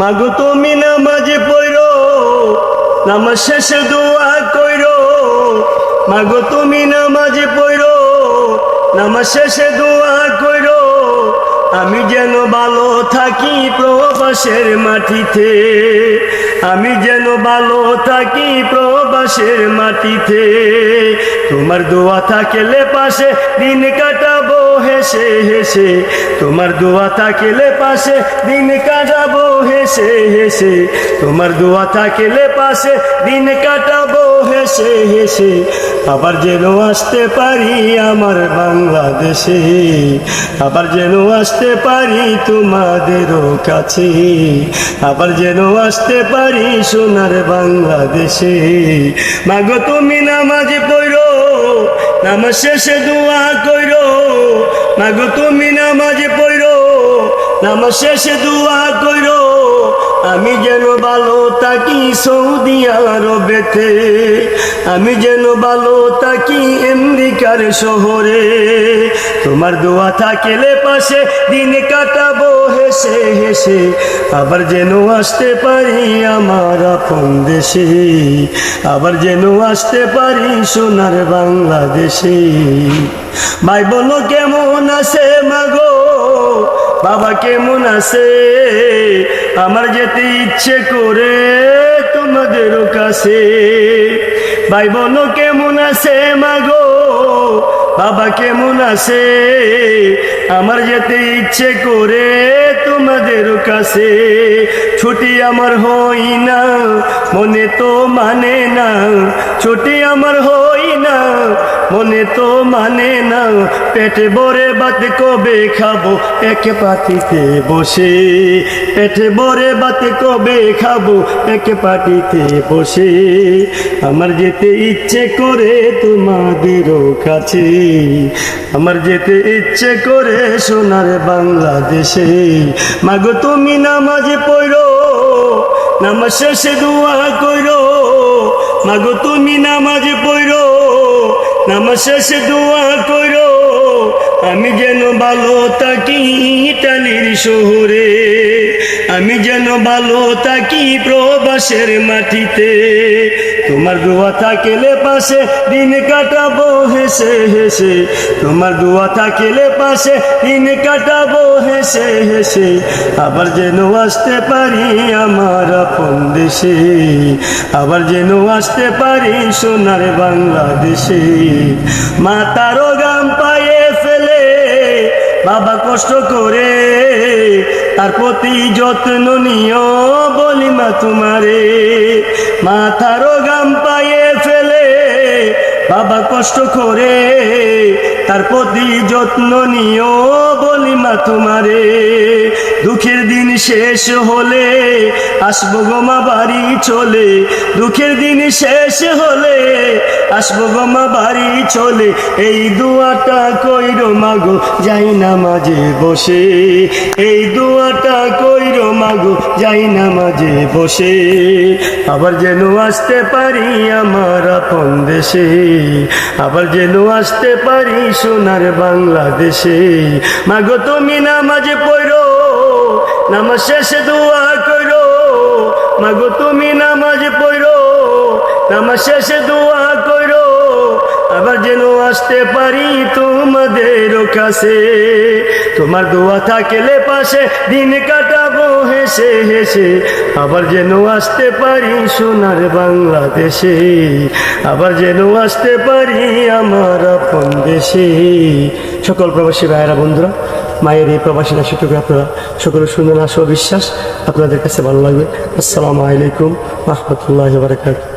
মাগো, তুমি নামাজে পড়ো, নামাজ শেষে দোয়া কইরো মাগো, তুমি নামাজে পড়ো, নামাজ শেষে দোয়া কইরো আমি যেন ভালো থাকি প্রবাসের মাটিতে। আমি যেন ভালো থাকি প্রবাসের মাটিতে। তোমার দোয়া থাকলে পাশে দিন কাটাবো, হেসে হেসে। তোমার দোয়া থাকলে পাশে দিন কাটাবো, হেসে হেসে। তোমার দোয়া থাকলে পাশে দিন কাটাবো হেসে হেসে আবার যেন আসতে পারি আমার বাংলাদেশে। আবার যেন আসতে পারি তোমাদেরও কাছে। আবার যেন আসতে পারি সোনার বাংলাদেশে। মাগো তুমি নামাজ পড়ো, নামাজ শেষে দোয়া কইরো মাগো তুমি নামাজ পড়ো নামাজ শেষে দোয়া কইরো আমি যেন ভালো থাকি সৌদি আরবেতে। আমি যেন ভালো থাকি আমেরিকার শহরে। তোমার দোয়া থাকলে পাশে দিন কাটাবো হেসে হেসে। আবার যেন আসতে পারি আমার আপন দেশে। আবার যেন আসতে পারি সোনার বাংলাদেশে। ভাই বলো কেমন আছে মাগো? বাবা কেমন আছে আমার যেতে ইচ্ছে করে তোমাদেরও কাছে। ভাই বোন কেমন আছে মাগো বাবা কেমন আছে আমার যেতে ইচ্ছে করে তোমাদের কাছে। ছুটি আমার হই না, মনে তো মানে না, ছুটি আমার হই না মনে তো মানে না, পেটে ভরে বাত কবে খাব? এক পাতিতে বসে, পেটে ভরে বাত কবে খাব? এক পাটিতে বসে, আমার যেতে ইচ্ছে করে তোমাদেরও কাছে। আমার যেতে ইচ্ছে করে সোনার বাংলাদেশে। মাগো, তুমি নামাজ পড়ো, নামাজ শেষে দোয়া কইরো মাগো, তুমি নামাজ পড়ো নামাজ শেষে দোয়া করো। আমি যেন ভালো থাকি টালির শহরে। আমি যেন ভালো থাকি প্রবাসের মাটিতে। তোমার দোয়া থাকলে পাশে দিন কাটাবো, হেসে হেসে। তোমার দোয়া থাকলে পাশে দিন কাটাবো, হেসে হেসে। আবার যেন আসতে পারি আমার আপন দেশে। আবার যেন আসতে পারি সোনার বাংলাদেশে। মাতারও গাম পায়ে ফেলে বাবা কষ্ট করে তার প্রতি যত্ন নিও বলি মা তোমারে। মাথারও গাম পায়ে ফেলে বাবা কষ্ট করে, তার প্রতি যত্ন নিও বলি মা তোমারে। দুঃখের দিন শেষ হলে আসব গোমা বাড়ি চলে। দুঃখের দিন শেষ হলে আসব গোমা বাড়ি চলে। এই দুয়াটা কইরো মাগো যাই না মাঝে বসে। এই দুয়াটা কইর মাগো যাই না মাঝে বসে। আবার যেন আসতে পারি আমার আপন দেশে। আবার যেন আসতে পারি সোনার বাংলাদেশে। মাগো তুমি নামাজে পড়ো, নামাজ শেষে দোয়া করো। মাগো তুমি নামাজ পড়ো, নামাজ শেষে দোয়া করো। আবার যেন আসতে পারি তোমাদের কাছে। তোমার দোয়া থাকলে পাশে দিন কাটাবো, হেসে হেসে। আবার যেন আসতে পারি সোনার বাংলাদেশে। আবার যেন আসতে পারি আমার আপন দেশে। সকল প্রবাসী ভাইয়েরা, বন্ধুরা, মায়ের এই প্রবাসী নাশিটুকু আপনারা। সকলের সুন্দর আশা বিশ্বাস আপনাদের কাছে ভালো লাগবে। আসসালামু আলাইকুম, রহমতুল্লাহ বারকাত